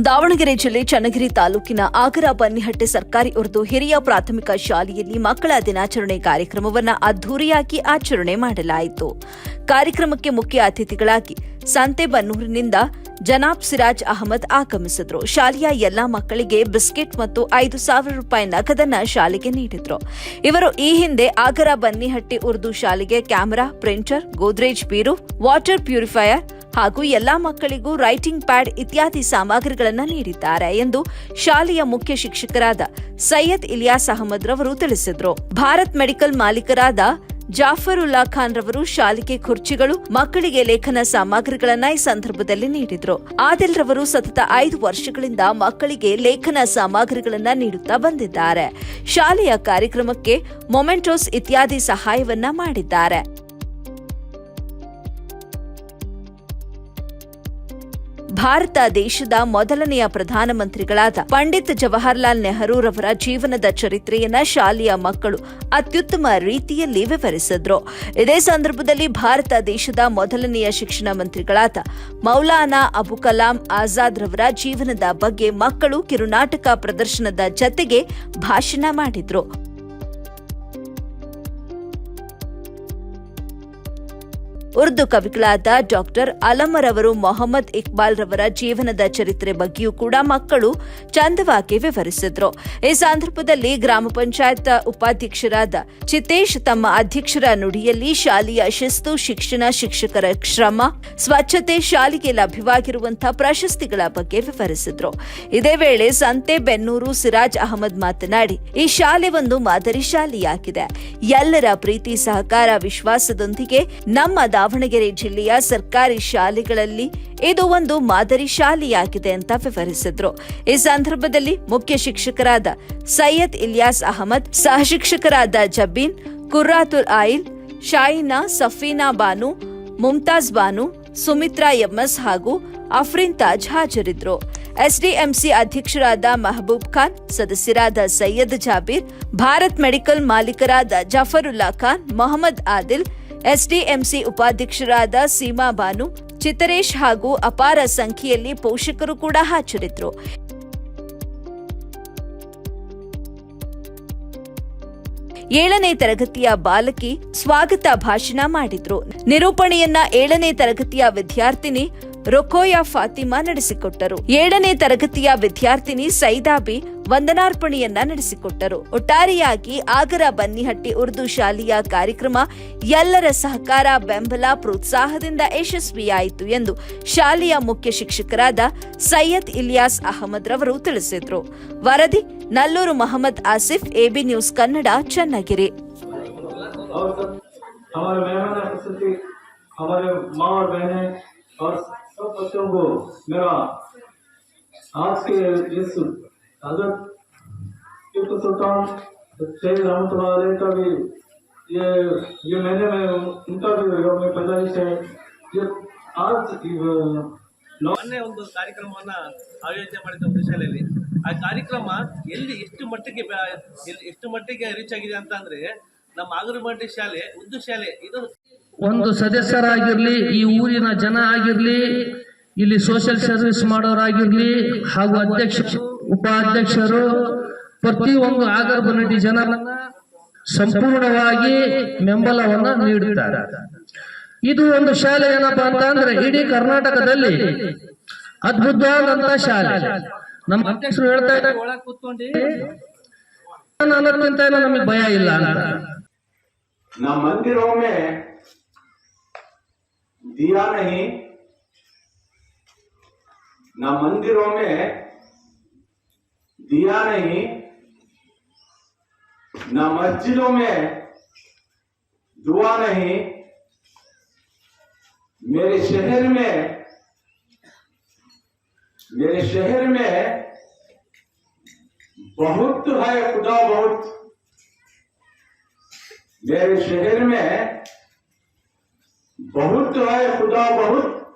ದಾವಣಗೆರೆ ಜಿಲ್ಲೆ ಚನ್ನಗಿರಿ ತಾಲೂಕಿನ ಆಗರ ಬನ್ನಿಹಟ್ಟೆ ಸರ್ಕಾರಿ ಉರ್ದು ಹಿರಿಯ ಪ್ರಾಥಮಿಕ ಶಾಲೆಯಲ್ಲಿ ಮಕ್ಕಳ ದಿನಾಚರಣೆ ಕಾರ್ಯಕ್ರಮವನ್ನು ಅದ್ದೂರಿಯಾಗಿ ಆಚರಣೆ ಮಾಡಲಾಯಿತು. ಕಾರ್ಯಕ್ರಮಕ್ಕೆ ಮುಖ್ಯ ಅತಿಥಿಗಳಾಗಿ ಸಂತೆಬನ್ನೂರಿನಿಂದ ಜನಾಬ್ ಸಿರಾಜ್ ಅಹಮದ್ ಆಗಮಿಸಿದ್ರು. ಶಾಲೆಯ ಎಲ್ಲಾ ಮಕ್ಕಳಿಗೆ ಬಿಸ್ಕೆಟ್ ಮತ್ತು ಐದು ಸಾವಿರ ರೂಪಾಯಿ ನಗದನ್ನ ಶಾಲೆಗೆ ನೀಡಿದ್ರು. ಇವರು ಈ ಹಿಂದೆ ಆಗರ ಬನ್ನಿಹಟ್ಟಿ ಉರ್ದು ಶಾಲೆಗೆ ಕ್ಯಾಮೆರಾ, ಪ್ರಿಂಟರ್, ಗೋದ್ರೇಜ್ ಬೀರು, ವಾಟರ್ ಪ್ಯೂರಿಫೈಯರ್ ಹಾಗೂ ಎಲ್ಲಾ ಮಕ್ಕಳಿಗೂ ರೈಟಿಂಗ್ ಪ್ಯಾಡ್ ಇತ್ಯಾದಿ ಸಾಮಗ್ರಿಗಳನ್ನು ನೀಡಿದ್ದಾರೆ ಎಂದು ಶಾಲೆಯ ಮುಖ್ಯ ಶಿಕ್ಷಕರಾದ ಸೈಯದ್ ಇಲಿಯಾಸ್ ಅಹಮದ್ ರವರು ತಿಳಿಸಿದರು. ಭಾರತ್ ಮೆಡಿಕಲ್ ಮಾಲೀಕರಾದ ಜಾಫರ್ ಉಲ್ಲಾ ಖಾನ್ ರವರು ಶಾಲೆಗೆ ಕುರ್ಚಿಗಳು ಮಕ್ಕಳಿಗೆ ಲೇಖನ ಸಾಮಗ್ರಿಗಳನ್ನ ಈ ಸಂದರ್ಭದಲ್ಲಿ ನೀಡಿದ್ರು. ಆದಿಲ್ ರವರು ಸತತ ಐದು ವರ್ಷಗಳಿಂದ ಮಕ್ಕಳಿಗೆ ಲೇಖನ ಸಾಮಗ್ರಿಗಳನ್ನ ನೀಡುತ್ತಾ ಬಂದಿದ್ದಾರೆ. ಶಾಲೆಯ ಕಾರ್ಯಕ್ರಮಕ್ಕೆ ಮೊಮೆಂಟೋಸ್ ಇತ್ಯಾದಿ ಸಹಾಯವನ್ನ ಮಾಡಿದ್ದಾರೆ. ಭಾರತ ದೇಶದ ಮೊದಲನೆಯ ಪ್ರಧಾನಮಂತ್ರಿಗಳಾದ ಪಂಡಿತ್ ಜವಾಹರ್ಲಾಲ್ ನೆಹರೂರವರ ಜೀವನದ ಚರಿತ್ರೆಯನ್ನ ಶಾಲೆಯ ಮಕ್ಕಳು ಅತ್ಯುತ್ತಮ ರೀತಿಯಲ್ಲಿ ವಿವರಿಸಿದ್ರು. ಇದೇ ಸಂದರ್ಭದಲ್ಲಿ ಭಾರತ ದೇಶದ ಮೊದಲನೆಯ ಶಿಕ್ಷಣ ಮಂತ್ರಿಗಳಾದ ಮೌಲಾನಾ ಅಬು ಕಲಾಂ ಆಜಾದ್ ರವರ ಜೀವನದ ಬಗ್ಗೆ ಮಕ್ಕಳು ಕಿರುನಾಟಕ ಪ್ರದರ್ಶನದ ಜತೆಗೆ ಭಾಷಣ ಮಾಡಿದ್ರು. ಉರ್ದು ಕವಿಗಳಾದ ಡಾಕ್ಟರ್ ಅಲಮರ್ ಅವರು ಮೊಹಮ್ಮದ್ ಇಕ್ಬಾಲ್ ರವರ ಜೀವನದ ಚರಿತ್ರೆ ಬಗ್ಗೆಯೂ ಕೂಡ ಮಕ್ಕಳು ಚಂದವಾಗಿ ವಿವರಿಸಿದ್ರು. ಈ ಸಂದರ್ಭದಲ್ಲಿ ಗ್ರಾಮ ಪಂಚಾಯತ್ ಉಪಾಧ್ಯಕ್ಷರಾದ ಚಿತೇಶ್ ತಮ್ಮ ಅಧ್ಯಕ್ಷರ ನುಡಿಯಲ್ಲಿ ಶಾಲೆಯ ಶಿಸ್ತು, ಶಿಕ್ಷಣ, ಶಿಕ್ಷಕರ ಶ್ರಮ, ಸ್ವಚ್ಛತೆ, ಶಾಲೆಗೆ ಲಭ್ಯವಾಗಿರುವಂತಹ ಪ್ರಶಸ್ತಿಗಳ ಬಗ್ಗೆ ವಿವರಿಸಿದ್ರು. ಇದೇ ವೇಳೆ ಸಂತೆ ಬೆನ್ನೂರು ಸಿರಾಜ್ ಅಹಮದ್ ಮಾತನಾಡಿ, ಈ ಶಾಲೆ ಒಂದು ಮಾದರಿ ಶಾಲೆಯಾಗಿದೆ. ಎಲ್ಲರ ಪ್ರೀತಿ, ಸಹಕಾರ, ವಿಶ್ವಾಸದೊಂದಿಗೆ ನಮ್ಮ ದಾವಣಗೆರೆ ಜಿಲ್ಲೆಯ ಸರ್ಕಾರಿ ಶಾಲೆಗಳಲ್ಲಿ ಇದು ಒಂದು ಮಾದರಿ ಶಾಲೆಯಾಗಿದೆ ಅಂತ ವಿವರಿಸಿದ್ರು. ಈ ಸಂದರ್ಭದಲ್ಲಿ ಮುಖ್ಯ ಶಿಕ್ಷಕರಾದ ಸೈಯದ್ ಇಲಿಯಾಸ್ ಅಹಮದ್, ಸಹ ಶಿಕ್ಷಕರಾದ ಜಬೀನ್, ಕುರ್ರಾತುಲ್ ಆಯಿಲ್, ಶಾಯಿನಾ ಸಫೀನಾ ಬಾನು, ಮುಮ್ತಾಜ್ ಬಾನು, ಸುಮಿತ್ರಾ ಎಂಎಸ್ ಹಾಗೂ ಅಫ್ರಿನ್ ತಾಜ್ ಹಾಜರಿದ್ರು. ಎಸ್ಡಿಎಂಸಿ ಅಧ್ಯಕ್ಷರಾದ ಮಹಬೂಬ್ ಖಾನ್, ಸದಸ್ಯರಾದ ಸೈಯದ್ ಜಾಬೀರ್, ಭಾರತ್ ಮೆಡಿಕಲ್ ಮಾಲೀಕರಾದ ಜಫರುಲ್ಲಾ ಖಾನ್, ಮೊಹಮ್ಮದ್ ಆದಿಲ್ ಎಸ್ಡಿಎಂಸಿ ಉಪಾಧ್ಯಕ್ಷರಾದ ಸೀಮಾ ಬಾನು, ಚಿತ್ತರೇಶ್ ಹಾಗೂ ಅಪಾರ ಸಂಖ್ಯೆಯಲ್ಲಿ ಪೋಷಕರು ಕೂಡ ಹಾಜರಿದ್ದರು. ಏಳನೇ ತರಗತಿಯ ಬಾಲಕಿ ಸ್ವಾಗತ ಭಾಷಣ ಮಾಡಿದ್ರು. ನಿರೂಪಣೆಯನ್ನ ಏಳನೇ ತರಗತಿಯ ವಿದ್ಯಾರ್ಥಿನಿ ರೊಕೋಯಾ ಫಾತಿಮಾ ನಡೆಸಿಕೊಟ್ಟರು. ಏಳನೇ ತರಗತಿಯ ವಿದ್ಯಾರ್ಥಿನಿ ಸೈದಾಬಿ ವಂದನಾರ್ಪಣೆಯನ್ನ ನಡೆಸಿಕೊಟ್ಟರು ಒಟ್ಟಾರೆಯಾಗಿ ಆಗರ ಬನ್ನಿಹಟ್ಟಿ ಉರ್ದು ಶಾಲೆಯ ಕಾರ್ಯಕ್ರಮ ಎಲ್ಲರ ಸಹಕಾರ ಬೆಂಬಲ ಪ್ರೋತ್ಸಾಹದಿಂದ ಯಶಸ್ವಿಯಾಯಿತು ಎಂದು ಶಾಲೆಯ ಮುಖ್ಯ ಶಿಕ್ಷಕರಾದ ಸೈಯದ್ ಇಲಿಯಾಸ್ ಅಹಮದ್ ರವರು ತಿಳಿಸಿದ್ರು ವರದಿ ನಲ್ಲೂರು ಮೊಹಮ್ಮದ್ ಆಸಿಫ್ ಎಬಿ ನ್ಯೂಸ್ ಕನ್ನಡ ಚನ್ನಗಿರಿ और सब हमारे मेहमान उपस्थिति हमारे माँ और बहनें और सब बच्चों को मेरा आज के इस हजरत टिप्पू सुल्तान शेख रहमत का भी ये ये महीने में उनका भी योग में पैदाइश है ये आज अ, नौ ಮೊನ್ನೆ ಒಂದು ಕಾರ್ಯಕ್ರಮವನ್ನ ಆಯೋಜನೆ ಮಾಡಿದ ಒಂದು ಶಾಲೆಯಲ್ಲಿ ಆ ಕಾರ್ಯಕ್ರಮ ಎಲ್ಲಿ ಎಷ್ಟು ಮಟ್ಟಿಗೆ ಬ- ಎಲ್ಲಿ- ಎಷ್ಟು ಮಟ್ಟಿಗೆ ರೀಚ್ ಆಗಿದೆ ಅಂತ ಅಂದ್ರೆ ನಮ್ಮ ಆಗರಮಂಡಿ ಶಾಲೆ ಉರ್ದು ಶಾಲೆ ಇದು ಒಂದು ಸದಸ್ಯರಾಗಿರ್ಲಿ ಈ ಊರಿನ ಜನ ಆಗಿರ್ಲಿ ಇಲ್ಲಿ ಸೋಷಿಯಲ್ ಸರ್ವಿಸ್ ಮಾಡೋರಾಗಿರ್ಲಿ ಹಾಗೂ ಅಧ್ಯಕ್ಷ ಉಪಾಧ್ಯಕ್ಷರು ಪ್ರತಿಯೊಂದು ಆಗರ ಕಮಿಟಿ ಜನರನ್ನ ಸಂಪೂರ್ಣವಾಗಿ ಬೆಂಬಲವನ್ನ ನೀಡುತ್ತಾರೆ. ಇದು ಒಂದು ಶಾಲೆ ಏನಪ್ಪಾ ಅಂತ ಅಂದ್ರೆ ಇಡೀ ಕರ್ನಾಟಕದಲ್ಲಿ ಅದ್ಭುತವಾದಂತ ಶಾಲೆ. ನಮ್ಮ ಅಧ್ಯಕ್ಷರು ಹೇಳ್ತಾ ಇದ್ದಾರೆ ನಮಗೆ ಭಯ ಇಲ್ಲ ಅಂತ. ನಮ್ಮ ಮಂದಿರೋಮೆ दिया नहीं, न मस्जिदों में दुआ नहीं, मेरे शहर में, मेरे शहर में बहुत है, खुदा बहुत। मेरे शहर में बहुत है, खुदा बहुत।